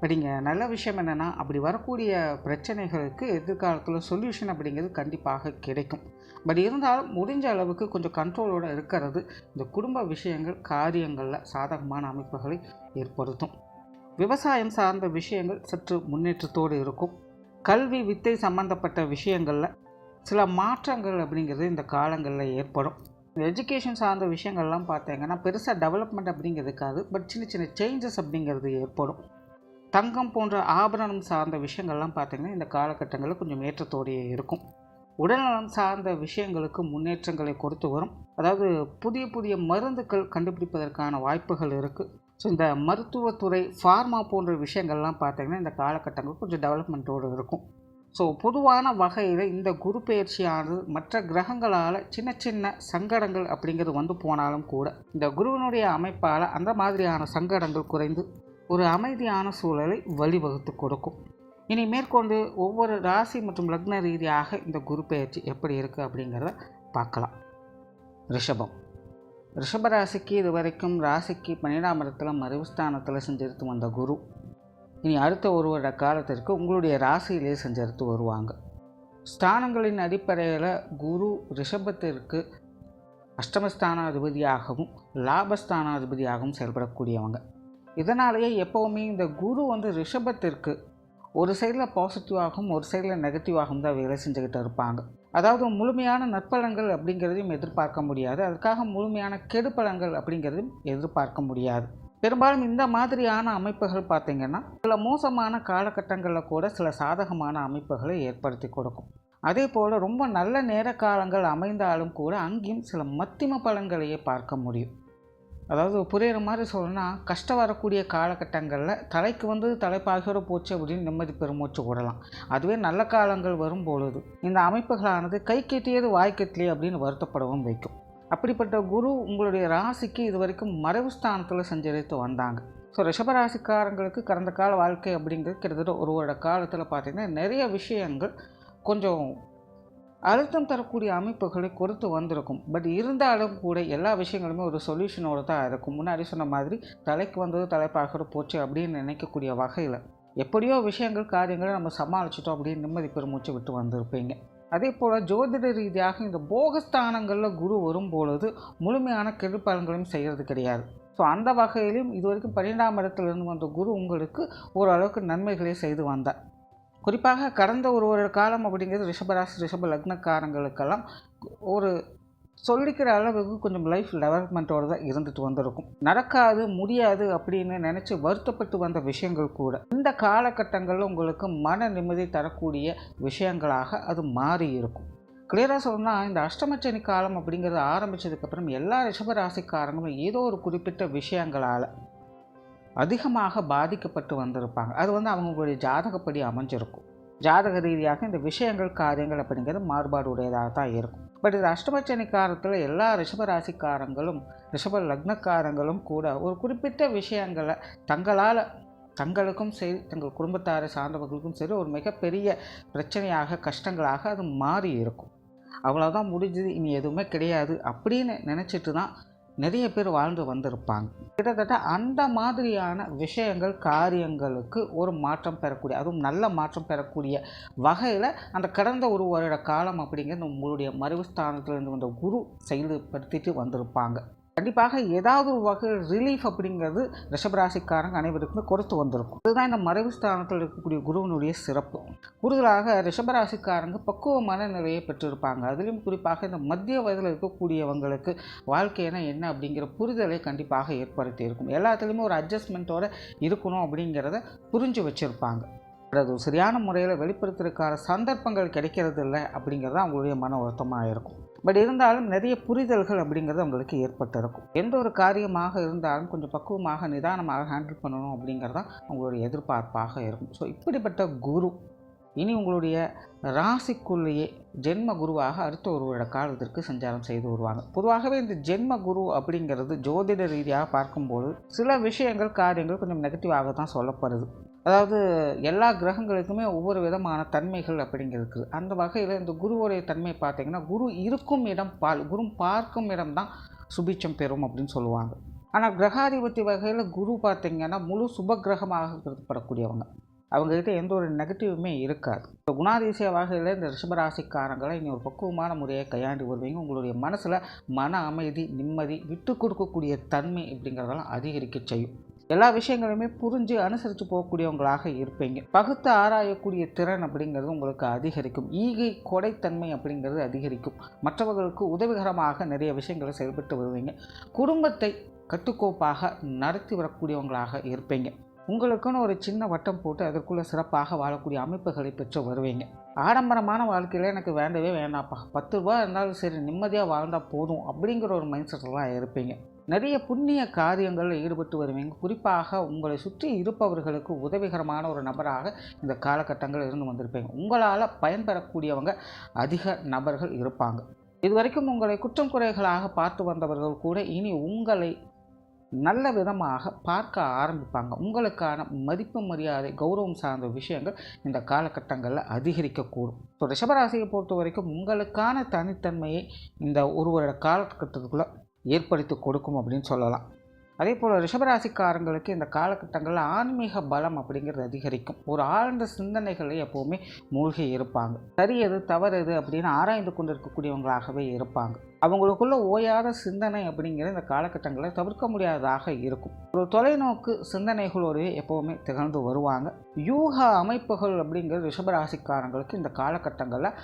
படிங்க நல்ல விஷயம் என்னென்னா அப்படி வரக்கூடிய பிரச்சனைகளுக்கு எதிர்காலத்தில் சொல்யூஷன் அப்படிங்கிறது கண்டிப்பாக கிடைக்கும். பட் இருந்தாலும் முடிஞ்ச அளவுக்கு கொஞ்சம் கண்ட்ரோலோடு இருக்கிறது இந்த குடும்ப விஷயங்கள் காரியங்களில் சாதகமான அமைப்புகளை ஏற்படுத்தும். விவசாயம் சார்ந்த விஷயங்கள் சற்று முன்னேற்றத்தோடு இருக்கும். கல்வி வித்தை சம்பந்தப்பட்ட விஷயங்களில் சில மாற்றங்கள் அப்படிங்கிறது இந்த காலங்களில் ஏற்படும். எஜுகேஷன் சார்ந்த விஷயங்கள்லாம் பார்த்தீங்கன்னா பெருசாக டெவலப்மெண்ட் அப்படிங்கிறது இருக்காது. பட் சின்ன சின்ன சேஞ்சஸ் அப்படிங்கிறது ஏற்படும். தங்கம் போன்ற ஆபரணம் சார்ந்த விஷயங்கள்லாம் பார்த்திங்கன்னா இந்த காலகட்டங்களில் கொஞ்சம் ஏற்றத்தோடையே இருக்கும். உடல்நலம் சார்ந்த விஷயங்களுக்கு முன்னேற்றங்களை கொடுத்து வரும். அதாவது புதிய புதிய மருந்துகள் கண்டுபிடிப்பதற்கான வாய்ப்புகள் இருக்குது ஸோ இந்த மருத்துவத்துறை ஃபார்மா போன்ற விஷயங்கள்லாம் பார்த்திங்கன்னா இந்த காலகட்டங்கள் கொஞ்சம் டெவலப்மெண்ட்டோடு இருக்கும். ஸோ பொதுவான வகையில் இந்த குரு பயிற்சியானது மற்ற கிரகங்களால் சின்ன சின்ன சங்கடங்கள் அப்படிங்கிறது வந்து போனாலும் கூட இந்த குருவினுடைய அமைப்பால் அந்த மாதிரியான சங்கடங்கள் குறைந்து ஒரு அமைதியான சூழலை வழிவகுத்து கொடுக்கும். இனி மேற்கொண்டு ஒவ்வொரு ராசி மற்றும் லக்ன ரீதியாக இந்த குரு பயிற்சி எப்படி இருக்குது அப்படிங்கிறத பார்க்கலாம். ரிஷபம். ரிஷப ராசிக்கு இது வரைக்கும் ராசிக்கு பன்னிரெண்டாம் இடத்துல மறைவுஸ்தானத்தில் செஞ்செடுத்து வந்த குரு. இனி அடுத்த ஒரு வருட காலத்திற்கு உங்களுடைய ராசியிலே செஞ்செடுத்து வருவாங்க. ஸ்தானங்களின் அடிப்படையில் குரு ரிஷபத்திற்கு அஷ்டமஸ்தானாதிபதியாகவும் லாபஸ்தானாதிபதியாகவும் செயல்படக்கூடியவங்க. இதனாலேயே எப்போவுமே இந்த குரு வந்து ரிஷபத்திற்கு ஒரு சைடில் பாசிட்டிவாகவும் ஒரு சைடில் நெகட்டிவாகவும் தான் வேலை செஞ்சுக்கிட்டு இருப்பாங்க. அதாவது முழுமையான நற்பலன்கள் அப்படிங்கிறதையும் எதிர்பார்க்க முடியாது. அதுக்காக முழுமையான கெடுபலன்கள் அப்படிங்கிறதையும் எதிர்பார்க்க முடியாது. பெரும்பாலும் இந்த மாதிரியான அமைப்புகள் பார்த்திங்கன்னா சில மோசமான காலகட்டங்களில் கூட சில சாதகமான அமைப்புகளை ஏற்படுத்தி கொடுக்கும். அதே போல் ரொம்ப நல்ல நேர காலங்கள் அமைந்தாலும் கூட அங்கேயும் சில மத்திம பலன்களையே பார்க்க முடியும். அதாவது புரிகிற மாதிரி சொல்லணும்னா கஷ்டம் வரக்கூடிய காலகட்டங்களில் தலைக்கு வந்து தலைப்பாகியோட போச்சு அப்படின்னு நிம்மதி பெருமூச்சு விடலாம் அதுவே நல்ல காலங்கள் வரும் பொழுது இந்த அமைப்புகளானது கை கெட்டியது வாய் கெட்டலையே அப்படின்னு வருத்தப்படவும் வைக்கும். அப்படிப்பட்ட குரு உங்களுடைய ராசிக்கு இது வரைக்கும் மறைவு ஸ்தானத்தில் சஞ்சரித்து வந்தாங்க. ஸோ ரிஷபராசிக்காரங்களுக்கு கடந்த கால வாழ்க்கை அப்படிங்கிறது கிட்டத்தட்ட ஒரு வருட காலத்தில் பார்த்திங்கன்னா நிறைய விஷயங்கள் கொஞ்சம் அழுத்தம் தரக்கூடிய அமைப்புகளை கொடுத்து வந்திருக்கும். பட் இருந்தாலும் கூட எல்லா விஷயங்களுமே ஒரு சொல்யூஷனோடு தான் இருக்கும். முன்னாடி சொன்ன மாதிரி தலைக்கு வந்தது தலைப்பாக போச்சு அப்படின்னு நினைக்கக்கூடிய வகையில் எப்படியோ விஷயங்கள் காரியங்களை நம்ம சமாளிச்சிட்டோம் அப்படின்னு நிம்மதி பெருமூச்சு விட்டு வந்திருப்பீங்க. அதே போல் ஜோதிட ரீதியாக இந்த போகஸ்தானங்களில் குரு வரும்பொழுது முழுமையான கெடுப்பலன்களையும் செய்கிறது கிடையாது. ஸோ அந்த வகையிலும் இது வரைக்கும் பன்னிரெண்டாம் இடத்துலேருந்து வந்த குரு உங்களுக்கு ஓரளவுக்கு நன்மைகளை செய்து வந்தார். குறிப்பாக கடந்த ஒரு ஒரு காலம் அப்படிங்கிறது ரிஷபராசி ரிஷப லக்னக்காரங்களுக்கெல்லாம் ஒரு சொல்லிக்கிற அளவுக்கு கொஞ்சம் லைஃப் டெவலப்மெண்ட்டோடு தான் இருந்துட்டு வந்திருக்கும். நடக்காது முடியாது அப்படின்னு நினச்சி வருத்தப்பட்டு வந்த விஷயங்கள் கூட இந்த காலகட்டங்களில் உங்களுக்கு மன நிம்மதி தரக்கூடிய விஷயங்களாக அது மாறி இருக்கும். கிளியராக சொல்லணும்னா இந்த அஷ்டமச்சனி காலம் அப்படிங்கிறது ஆரம்பித்ததுக்கப்புறம் எல்லா ரிஷபராசிக்காரங்களும் ஏதோ ஒரு குறிப்பிட்ட விஷயங்களால் அதிகமாக பாதிக்கப்பட்டு வந்திருப்பாங்க. அது வந்து அவங்களுடைய ஜாதகப்படி அமைஞ்சிருக்கும். ஜாதக ரீதியாக இந்த விஷயங்கள் காரியங்கள் அப்படிங்கிறது மாறுபாடு உடையதாக தான் இருக்கும். பட் இது அஷ்டமச்சனி காலத்தில் எல்லா ரிஷபராசிக்காரங்களும் ரிஷப லக்னக்காரங்களும் கூட ஒரு குறிப்பிட்ட விஷயங்களை தங்களால் தங்களுக்கும் சரி தங்கள் குடும்பத்தாரை சார்ந்தவர்களுக்கும் சரி ஒரு மிகப்பெரிய பிரச்சனையாக கஷ்டங்களாக அது மாறி இருக்கும். அவ்வளோதான் முடிஞ்சது. இனி எதுவுமே கிடையாது. அப்படின்னு நினச்சிட்டு தான் நிறைய பேர் வாழ்ந்து வந்திருப்பாங்க. கிட்டத்தட்ட அந்த மாதிரியான விஷயங்கள் காரியங்களுக்கு ஒரு மாற்றம் பெறக்கூடிய அதுவும் நல்ல மாற்றம் பெறக்கூடிய வகையில் அந்த கடந்த ஒரு வருட காலம் அப்படிங்கிறது உங்களுடைய மறைவு ஸ்தானத்திலிருந்து வந்த குரு செயல்படுத்திட்டு வந்திருப்பாங்க. கண்டிப்பாக ஏதாவது ஒரு வகையில் ரிலீஃப் அப்படிங்கிறது ரிஷபராசிக்காரங்க அனைவருக்குமே கொடுத்து வந்திருக்கும். இதுதான் இந்த மறைவு ஸ்தானத்தில் இருக்கக்கூடிய குருவினுடைய சிறப்பு. கூடுதலாக ரிஷபராசிக்காரங்க பக்குவமான நிலையை பெற்றிருப்பாங்க. அதிலும் குறிப்பாக இந்த மத்திய வயதில் இருக்கக்கூடியவங்களுக்கு வாழ்க்கையினா என்ன அப்படிங்கிற புரிதலை கண்டிப்பாக ஏற்படுத்தி இருக்கும். எல்லாத்துலேயுமே ஒரு அட்ஜஸ்ட்மெண்ட்டோடு இருக்கணும் அப்படிங்கிறத புரிஞ்சு வச்சுருப்பாங்க. அது சரியான முறையில் வெளிப்படுத்துறதுக்கான சந்தர்ப்பங்கள் கிடைக்கிறது இல்லை அப்படிங்கிறது அவங்களுடைய மன வருத்தமாக இருக்கும். பட் இருந்தாலும் நிறைய புரிதல்கள் அப்படிங்கிறது அவங்களுக்கு ஏற்பட்டிருக்கும். எந்த ஒரு காரியமாக இருந்தாலும் கொஞ்சம் பக்குவமாக நிதானமாக ஹேண்டில் பண்ணணும் அப்படிங்கிறது தான் அவங்களுடைய எதிர்பார்ப்பாக இருக்கும். ஸோ இப்படிப்பட்ட குரு இனி உங்களுடைய ராசிக்குள்ளேயே ஜென்ம குருவாக அடுத்த ஒரு வருட காலத்திற்கு சஞ்சாரம் செய்து வருவாங்க. பொதுவாகவே இந்த ஜென்ம குரு அப்படிங்கிறது ஜோதிட ரீதியாக பார்க்கும்போது சில விஷயங்கள் காரியங்கள் கொஞ்சம் நெகட்டிவாக தான் சொல்லப்படுது. அதாவது எல்லா கிரகங்களுக்குமே ஒவ்வொரு விதமான தன்மைகள் அப்படிங்கிறது இருக்குது. அந்த வகையில் இந்த குருவுடைய தன்மை பார்த்திங்கன்னா குரு இருக்கும் இடம் பால் குரு பார்க்கும் இடம் தான் சுபிச்சம் பெறும் அப்படின்னு சொல்லுவாங்க. ஆனால் கிரகாதிபத்தி வகையில் குரு பார்த்திங்கன்னா முழு சுப கிரகமாக கருதப்படக்கூடியவங்க. அவங்கக்கிட்ட எந்த ஒரு நெகட்டிவுமே இருக்காது. இப்போ குணாதிசய வகையில் இந்த ரிஷபராசிக்காரங்களை இனி ஒரு பக்குவமான முறையை கையாண்டு வருவீங்க. உங்களுடைய மனசில் மன அமைதி நிம்மதி விட்டு கொடுக்கக்கூடிய தன்மை அப்படிங்கிறதெல்லாம் அதிகரிக்க செய்யும். எல்லா விஷயங்களையுமே புரிஞ்சு அனுசரித்து போகக்கூடியவங்களாக இருப்பீங்க. பகுத்து ஆராயக்கூடிய திறன் அப்படிங்கிறது உங்களுக்கு அதிகரிக்கும். ஈகை கொடைத்தன்மை அப்படிங்கிறது அதிகரிக்கும். மற்றவர்களுக்கு உதவிகரமாக நிறைய விஷயங்களை செயல்பட்டு வருவீங்க. குடும்பத்தை கட்டுக்கோப்பாக நடத்தி வரக்கூடியவங்களாக இருப்பீங்க. உங்களுக்குன்னு ஒரு சின்ன வட்டம் போட்டு அதற்குள்ளே சிறப்பாக வாழக்கூடிய அமைப்புகளை பெற்று வருவீங்க. ஆடம்பரமான வாழ்க்கையில் எனக்கு வேண்டவே வேண்டாம்ப்பா. பத்து ரூபா இருந்தாலும் சரி நிம்மதியாக வாழ்ந்தால் போதும் அப்படிங்கிற ஒரு மைண்ட் செட்டெல்லாம் இருப்பீங்க. நிறைய புண்ணிய காரியங்களில் ஈடுபட்டு வருவீங்க. குறிப்பாக உங்களை சுற்றி இருப்பவர்களுக்கு உதவிகரமான ஒரு நபராக இந்த காலகட்டங்கள் இருந்து வந்திருப்பீங்க. உங்களால் பயன்பெறக்கூடியவங்க அதிக நபர்கள் இருப்பாங்க. இதுவரைக்கும் உங்களை குற்றம் குறைகளாக பார்த்து வந்தவர்கள் கூட இனி உங்களை நல்ல விதமாக பார்க்க ஆரம்பிப்பாங்க. உங்களுக்கான மதிப்பு மரியாதை கௌரவம் சார்ந்த விஷயங்கள் இந்த காலகட்டங்களில் அதிகரிக்கக்கூடும். ஸோ ரிஷபராசியை பொறுத்த வரைக்கும் உங்களுக்கான தனித்தன்மையை இந்த ஒரு வருட காலகட்டத்துக்குள்ளே ஏற்படுத்தி கொடுக்கும் அப்படின்னு சொல்லலாம். அதே போல் ரிஷபராசிக்காரங்களுக்கு இந்த காலகட்டங்களில் ஆன்மீக பலம் அப்படிங்கிறது அதிகரிக்கும். ஒரு ஆழ்ந்த சிந்தனைகளை எப்போவுமே மூழ்கி இருப்பாங்க. சரி எது தவறு எது அப்படின்னு ஆராய்ந்து கொண்டு இருக்கக்கூடியவங்களாகவே இருப்பாங்க. அவங்களுக்குள்ள ஓயாத சிந்தனை அப்படிங்கிற இந்த காலகட்டங்களை தவிர்க்க முடியாததாக இருக்கும். ஒரு தொலைநோக்கு சிந்தனைகளோடு எப்போவுமே திகழ்ந்து வருவாங்க. யூக அமைப்புகள் அப்படிங்கிற ரிஷபராசிக்காரங்களுக்கு இந்த காலகட்டங்களில்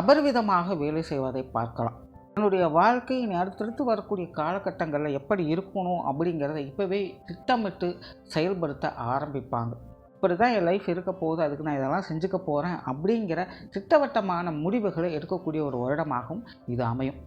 அபரிவிதமாக வேலை செய்வதை பார்க்கலாம். தன்னுடைய வாழ்க்கையின் அடுத்தடுத்து வரக்கூடிய காலகட்டங்களில் எப்படி இருக்கணும் அப்படிங்கிறத இப்போவே திட்டமிட்டு செயல்படுத்த ஆரம்பிப்பாங்க. இப்படி தான் என் லைஃப் இருக்க போகுது அதுக்கு நான் இதெல்லாம் செஞ்சுக்க போகிறேன் அப்படிங்கிற திட்டவட்டமான முடிவுகளை எடுக்கக்கூடிய ஒரு வருடமாகவும் இது அமையும்.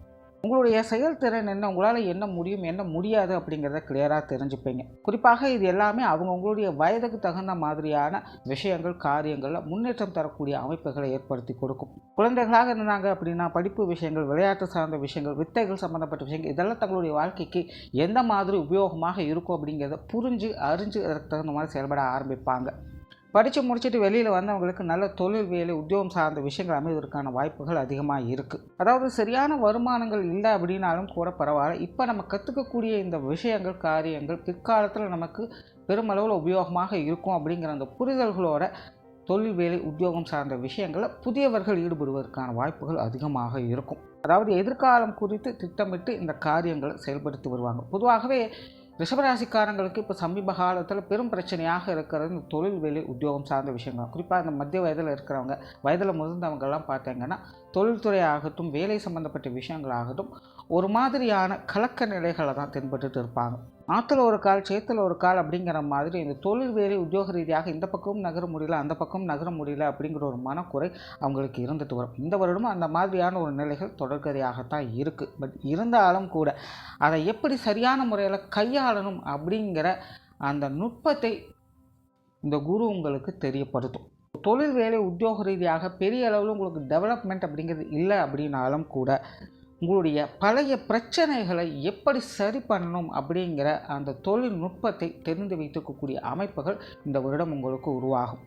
உங்களுடைய செயல்திறன் என்ன? உங்களால் என்ன முடியும் என்ன முடியாது அப்படிங்கிறத கிளியராக தெரிஞ்சுப்பீங்க. குறிப்பாக இது எல்லாமே அவங்க உங்களுடைய வயதுக்கு தகுந்த மாதிரியான விஷயங்கள் காரியங்களில் முன்னேற்றம் தரக்கூடிய அமைப்புகளை ஏற்படுத்தி கொடுக்கும். குழந்தைகளாக இருந்தாங்க அப்படின்னா படிப்பு விஷயங்கள் விளையாட்டு சார்ந்த விஷயங்கள் வித்தைகள் சம்மந்தப்பட்ட விஷயங்கள் இதெல்லாம் தங்களுடைய வாழ்க்கைக்கு எந்த மாதிரி உபயோகமாக இருக்கும் அப்படிங்கிறத புரிஞ்சு அறிஞ்சு அதற்கு தகுந்த மாதிரி செயல்பட ஆரம்பிப்பாங்க. படித்து முடிச்சுட்டு வெளியில் வந்தவங்களுக்கு நல்ல தொழில் வேலை உத்தியோகம் சார்ந்த விஷயங்கள் அமைவதற்கான வாய்ப்புகள் அதிகமாக இருக்குது அதாவது சரியான வருமானங்கள் இல்லை அப்படின்னாலும் கூட பரவாயில்ல. இப்போ நம்ம கற்றுக்கக்கூடிய இந்த விஷயங்கள் காரியங்கள் பிற்காலத்தில் நமக்கு பெருமளவில் உபயோகமாக இருக்கும் அப்படிங்கிற அந்த புரிதல்களோட தொழில் வேலை உத்தியோகம் சார்ந்த விஷயங்களில் புதியவர்கள் ஈடுபடுவதற்கான வாய்ப்புகள் அதிகமாக இருக்கும். அதாவது எதிர்காலம் குறித்து திட்டமிட்டு இந்த காரியங்களை செயல்படுத்தி வருவாங்க. பொதுவாகவே ரிஷபராசிக்காரங்களுக்கு இப்போ சமீப காலத்தில் பெரும் பிரச்சனையாக இருக்கிறது இந்த தொழில் வேலை உத்தியோகம் சார்ந்த விஷயங்கள். குறிப்பாக இந்த மத்திய வயதில் இருக்கிறவங்க வயதில் முதிர்ந்தவங்கெல்லாம் பார்த்தீங்கன்னா தொழில்துறை ஆகட்டும் வேலை சம்மந்தப்பட்ட விஷயங்களாகட்டும் ஒரு மாதிரியான கலக்க நிலைகளை தான் தென்பட்டு இருப்பாங்க. ஆற்றுல ஒரு கால் சேத்துல ஒரு கால் அப்படிங்கிற மாதிரி இந்த தொழில் வேலை உத்தியோக ரீதியாக இந்த பக்கமும் நகர முடியல அந்த பக்கமும் நகர முடியல அப்படிங்கிற ஒரு மனக்குறை அவங்களுக்கு இருந்துட்டு வரும். இந்த வருடமும் அந்த மாதிரியான ஒரு நிலைகள் தொடர்கதையாகத்தான் இருக்குது பட் இருந்தாலும் கூட அதை எப்படி சரியான முறையில் கையாளணும் அப்படிங்கிற அந்த நுட்பத்தை இந்த குரு உங்களுக்கு தெரியப்படுத்தும். தொழில் வேலை உத்தியோக ரீதியாக பெரிய அளவில் உங்களுக்கு டெவலப்மெண்ட் அப்படிங்கிறது இல்லை அப்படின்னாலும் கூட உங்களுடைய பழைய பிரச்சனைகளை எப்படி சரி பண்ணணும் அப்படிங்கிற அந்த தொழில்நுட்பத்தை தெரிந்து வைத்திருக்கக்கூடிய அமைப்புகள் இந்த வருடம் உங்களுக்கு உருவாகும்.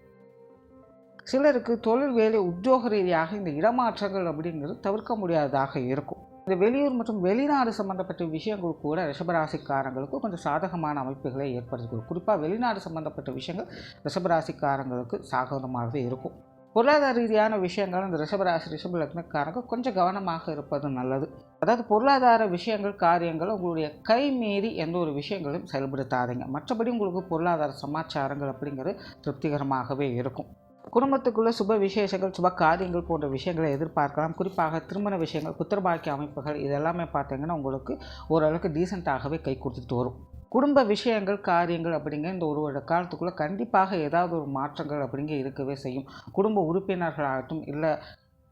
சிலருக்கு தொழில் வேலை உத்தியோக ரீதியாக இந்த இடமாற்றங்கள் அப்படிங்கிறது தவிர்க்க முடியாததாக இருக்கும். இந்த வெளியூர் மற்றும் வெளிநாடு சம்பந்தப்பட்ட விஷயங்கள் கூட ரிஷபராசிக்காரங்களுக்கு கொஞ்சம் சாதகமான அமைப்புகளை ஏற்படுத்தி குறிப்பாக வெளிநாடு சம்பந்தப்பட்ட விஷயங்கள் ரிஷபராசிக்காரங்களுக்கு சாதகமாகவே இருக்கும். பொருளாதார ரீதியான விஷயங்கள் இந்த ரிஷபராசி ரிஷப லக்னக்காரங்க கொஞ்சம் கவனமாக இருப்பது நல்லது. அதாவது பொருளாதார விஷயங்கள் காரியங்கள் உங்களுடைய கை மீறி எந்த ஒரு விஷயங்களையும் செயல்படுத்தாதீங்க. மற்றபடி உங்களுக்கு பொருளாதார சமாச்சாரங்கள் அப்படிங்கிறது திருப்திகரமாகவே இருக்கும். குடும்பத்துக்குள்ள சுப விசேஷங்கள் சுப காரியங்கள் போன்ற விஷயங்களை எதிர்பார்க்கலாம். குறிப்பாக திருமண விஷயங்கள் புத்திரபாக்கிய அமைப்புகள் இதெல்லாமே பார்த்தீங்கன்னா உங்களுக்கு ஓரளவுக்கு டீசெண்டாகவே கை கொடுத்துட்டு வரும். குடும்ப விஷயங்கள் காரியங்கள் அப்படிங்கிற இந்த ஒரு வருட காலத்துக்குள்ளே கண்டிப்பாக ஏதாவது ஒரு மாற்றங்கள் அப்படிங்க இருக்கவே செய்யும். குடும்ப உறுப்பினர்களாகட்டும் இல்லை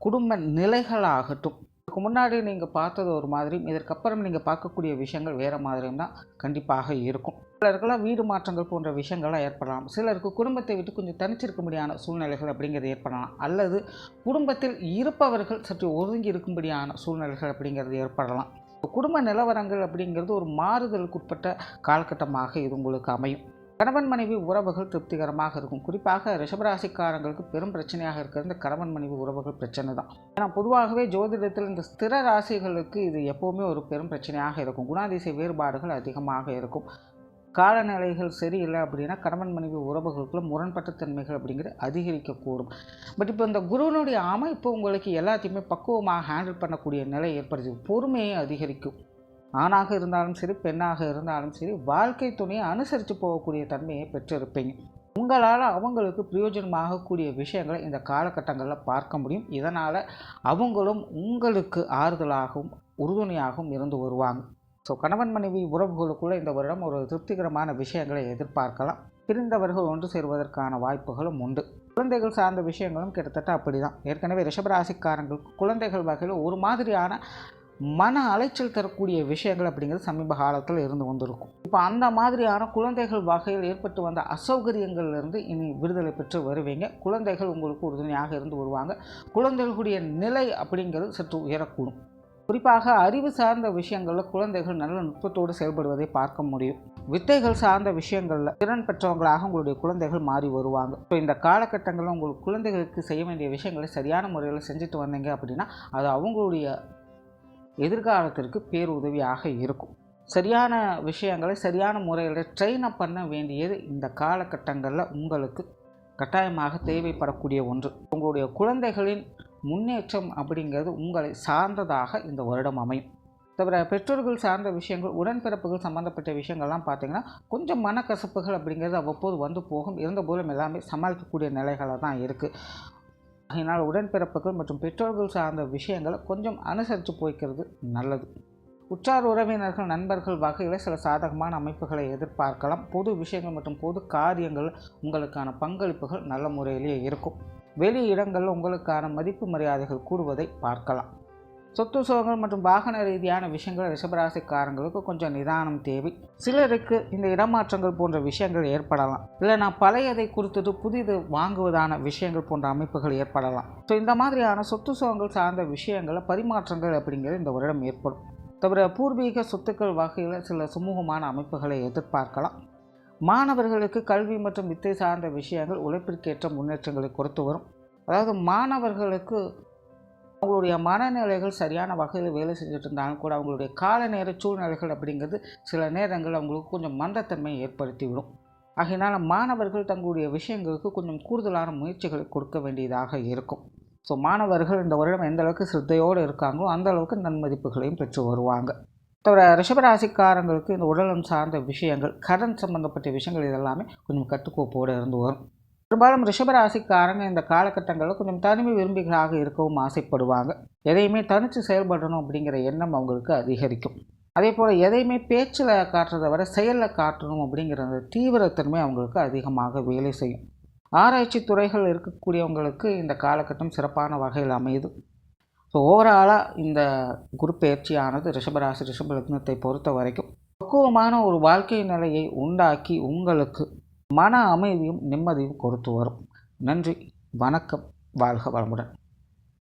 குடும்ப நிலைகளாகட்டும். இதுக்கு முன்னாடி நீங்கள் பார்த்தது ஒரு மாதிரியும் இதற்கப்புறம் நீங்கள் பார்க்கக்கூடிய விஷயங்கள் வேறு மாதிரியும் தான் கண்டிப்பாக இருக்கும். சிலருக்கெல்லாம் வீடு மாற்றங்கள் போன்ற விஷயங்கள்லாம் ஏற்படலாம். சிலருக்கு குடும்பத்தை விட்டு கொஞ்சம் தனிச்சிருக்க முடியான சூழ்நிலைகள் அப்படிங்கிறது ஏற்படலாம். அல்லது குடும்பத்தில் இருப்பவர்கள் சற்று ஒதுங்கி இருக்கும்படியான சூழ்நிலைகள் அப்படிங்கிறது ஏற்படலாம். குடும்ப நிலவரங்கள் அப்படிங்கிறது ஒரு மாறுதலுக்கு உட்பட்ட காலகட்டமாக இது உங்களுக்கு அமையும். கணவன் மனைவி உறவுகள் திருப்திகரமாக இருக்கும். குறிப்பாக ரிஷபராசிக்காரங்களுக்கு பெரும் பிரச்சனையாக இருக்கிற இந்த கணவன் மனைவி உறவுகள் பிரச்சனை தான். ஏன்னா பொதுவாகவே ஜோதிடத்தில் இந்த ஸ்திர ராசிகளுக்கு இது எப்போவுமே ஒரு பெரும் பிரச்சனையாக இருக்கும். குணாதிசை வேறுபாடுகள் அதிகமாக இருக்கும். காலநிலைகள் சரியில்லை அப்படின்னா கணவன் மனைவி உறவுகளுக்குள்ள முரண்பட்ட தன்மைகள் அப்படிங்கிறது அதிகரிக்கக்கூடும். பட் இப்போ இந்த குருவனுடைய அமைப்பு உங்களுக்கு எல்லாத்தையுமே பக்குவமாக ஹேண்டில் பண்ணக்கூடிய நிலை ஏற்படுது. பொறுமையை அதிகரிக்கும். ஆணாக இருந்தாலும் சரி பெண்ணாக இருந்தாலும் சரி வாழ்க்கை துணையை அனுசரித்து போகக்கூடிய தன்மையை பெற்றிருப்பீங்க. உங்களால் அவங்களுக்கு பிரயோஜனமாகக்கூடிய விஷயங்களை இந்த காலகட்டங்களில் பார்க்க முடியும். இதனால் அவங்களும் உங்களுக்கு ஆறுதலாகவும் உறுதுணையாகவும் இருந்து வருவாங்க. ஸோ கணவன் மனைவி உறவுகளுக்குள்ளே இந்த வருடம் ஒரு திருப்திகரமான விஷயங்களை எதிர்பார்க்கலாம். பிரிந்தவர்கள் ஒன்று சேர்வதற்கான வாய்ப்புகளும் உண்டு. குழந்தைகள் சார்ந்த விஷயங்களும் கிட்டத்தட்ட அப்படி தான் ஏற்கனவே ரிஷபராசிக்காரங்களுக்கு குழந்தைகள் வகையில் ஒரு மாதிரியான மன அலைச்சல் தரக்கூடிய விஷயங்கள் அப்படிங்கிறது சமீப காலத்தில் இருந்து வந்திருக்கும். இப்போ அந்த மாதிரியான குழந்தைகள் வகையில் ஏற்பட்டு வந்த அசௌகரியங்கள்லேருந்து இனி விடுதலை பெற்று வருவீங்க. குழந்தைகள் உங்களுக்கு உறுதுணையாக இருந்து வருவாங்க. குழந்தைகளுடைய நிலை அப்படிங்கிறது சற்று உயரக்கூடும். குறிப்பாக அறிவு சார்ந்த விஷயங்களில் குழந்தைகள் நல்ல நுட்பத்தோடு செயல்படுவதை பார்க்க முடியும். வித்தைகள் சார்ந்த விஷயங்களில் திறன் பெற்றவங்களாக உங்களுடைய குழந்தைகள் மாறி வருவாங்க. ஸோ இந்த காலகட்டங்களில் உங்களுக்கு குழந்தைகளுக்கு செய்ய வேண்டிய விஷயங்களை சரியான முறையில் செஞ்சுட்டு வந்தீங்க அப்படின்னா அது அவங்களுடைய எதிர்காலத்திற்கு பேருதவியாக இருக்கும். சரியான விஷயங்களை சரியான முறையில் ட்ரெயின் அப் பண்ண வேண்டியது இந்த காலகட்டங்களில் உங்களுக்கு கட்டாயமாக தேவைப்படக்கூடிய ஒன்று. உங்களுடைய குழந்தைகளின் முன்னேற்றம் அப்படிங்கிறது உங்களை சார்ந்ததாக இந்த வருடம் அமையும். தவிர பெற்றோர்கள் சார்ந்த விஷயங்கள் உடன்பிறப்புகள் சம்மந்தப்பட்ட விஷயங்கள்லாம் பார்த்திங்கன்னா கொஞ்சம் மனக்கசப்புகள் அப்படிங்கிறது அவ்வப்போது வந்து போகும். இருந்தபோதும் எல்லாமே சமாளிக்கக்கூடிய நிலைகளாக தான் இருக்குது அதனால் உடன்பிறப்புகள் மற்றும் பெற்றோர்கள் சார்ந்த விஷயங்களை கொஞ்சம் அனுசரித்து போய்க்கிறது நல்லது. உற்றார் உறவினர்கள் நண்பர்கள் வகையில் சில சாதகமான அமைப்புகளை எதிர்பார்க்கலாம். பொது விஷயங்கள் மற்றும் பொது காரியங்கள் உங்களுக்கான பங்களிப்புகள் நல்ல முறையிலேயே இருக்கும். வெளி இடங்களில் உங்களுக்கான மதிப்பு மரியாதைகள் கூடுவதை பார்க்கலாம். சொத்து சுகங்கள் மற்றும் வாகன ரீதியான விஷயங்கள் ரிஷபராசிக்காரங்களுக்கு கொஞ்சம் நிதானம் தேவை. சிலருக்கு இந்த இடமாற்றங்கள் போன்ற விஷயங்கள் ஏற்படலாம். இல்லை நான் பழையதை குறித்துட்டு புதிது வாங்குவதான விஷயங்கள் போன்ற அமைப்புகள் ஏற்படலாம். ஸோ இந்த மாதிரியான சொத்து சுகங்கள் சார்ந்த விஷயங்களை பரிமாற்றங்கள் அப்படிங்கிறது இந்த வருடம் ஏற்படும். தவிர பூர்வீக சொத்துக்கள் வகையில் சில சுமூகமான அமைப்புகளை எதிர்பார்க்கலாம். மாணவர்களுக்கு கல்வி மற்றும் வித்தை சார்ந்த விஷயங்கள் உழைப்பிற்கேற்ற முன்னேற்றங்களை கொடுத்து வரும். அதாவது மாணவர்களுக்கு அவங்களுடைய மனநிலைகள் சரியான வகையில் வேலை செஞ்சுட்டு இருந்தாலும் கூட அவங்களுடைய கால நேர சூழ்நிலைகள் அப்படிங்கிறது சில நேரங்கள் அவங்களுக்கு கொஞ்சம் மந்தத்தன்மையை ஏற்படுத்தி விடும் ஆகையினால் மாணவர்கள் தங்களுடைய விஷயங்களுக்கு கொஞ்சம் கூடுதலான முயற்சிகளை கொடுக்க வேண்டியதாக இருக்கும். ஸோ மாணவர்கள் இந்த வருடம் எந்த அளவுக்கு சிரத்தையோடு இருக்காங்களோ அந்த அளவுக்கு நன்மதிப்புகளையும் பெற்று வருவாங்க. தவிர ரிஷபராசிக்காரங்களுக்கு இந்த உடலம் சார்ந்த விஷயங்கள் கடன் சம்பந்தப்பட்ட விஷயங்கள் இதெல்லாமே கொஞ்சம் கட்டுக்கோப்போடு இருந்து வரும். பெரும்பாலும் ரிஷபராசிக்காரங்க இந்த காலகட்டங்களில் கொஞ்சம் தனிமை விரும்பிகளாக இருக்கவும் ஆசைப்படுவாங்க. எதையுமே தனித்து செயல்படணும் அப்படிங்கிற எண்ணம் அவங்களுக்கு அதிகரிக்கும். அதே போல் எதையுமே பேச்சில் காட்டுறதை விட செயலில் காட்டணும் அப்படிங்கிற அந்த தீவிரத்தன்மை அவங்களுக்கு அதிகமாக வேலை செய்யும். ஆராய்ச்சி துறைகள் இருக்கக்கூடியவங்களுக்கு இந்த காலகட்டம் சிறப்பான வகையில் அமையுது. ஸோ ஓவராலாக இந்த குரு பயிற்சியானது ரிஷபராசி ரிஷப லக்னத்தை பொறுத்த வரைக்கும் பக்குவமான ஒரு வாழ்க்கை நிலையை உண்டாக்கி உங்களுக்கு மன அமைதியும் நிம்மதியும் கொடுத்து வரும். நன்றி வணக்கம் வாழ்க வளமுடன்.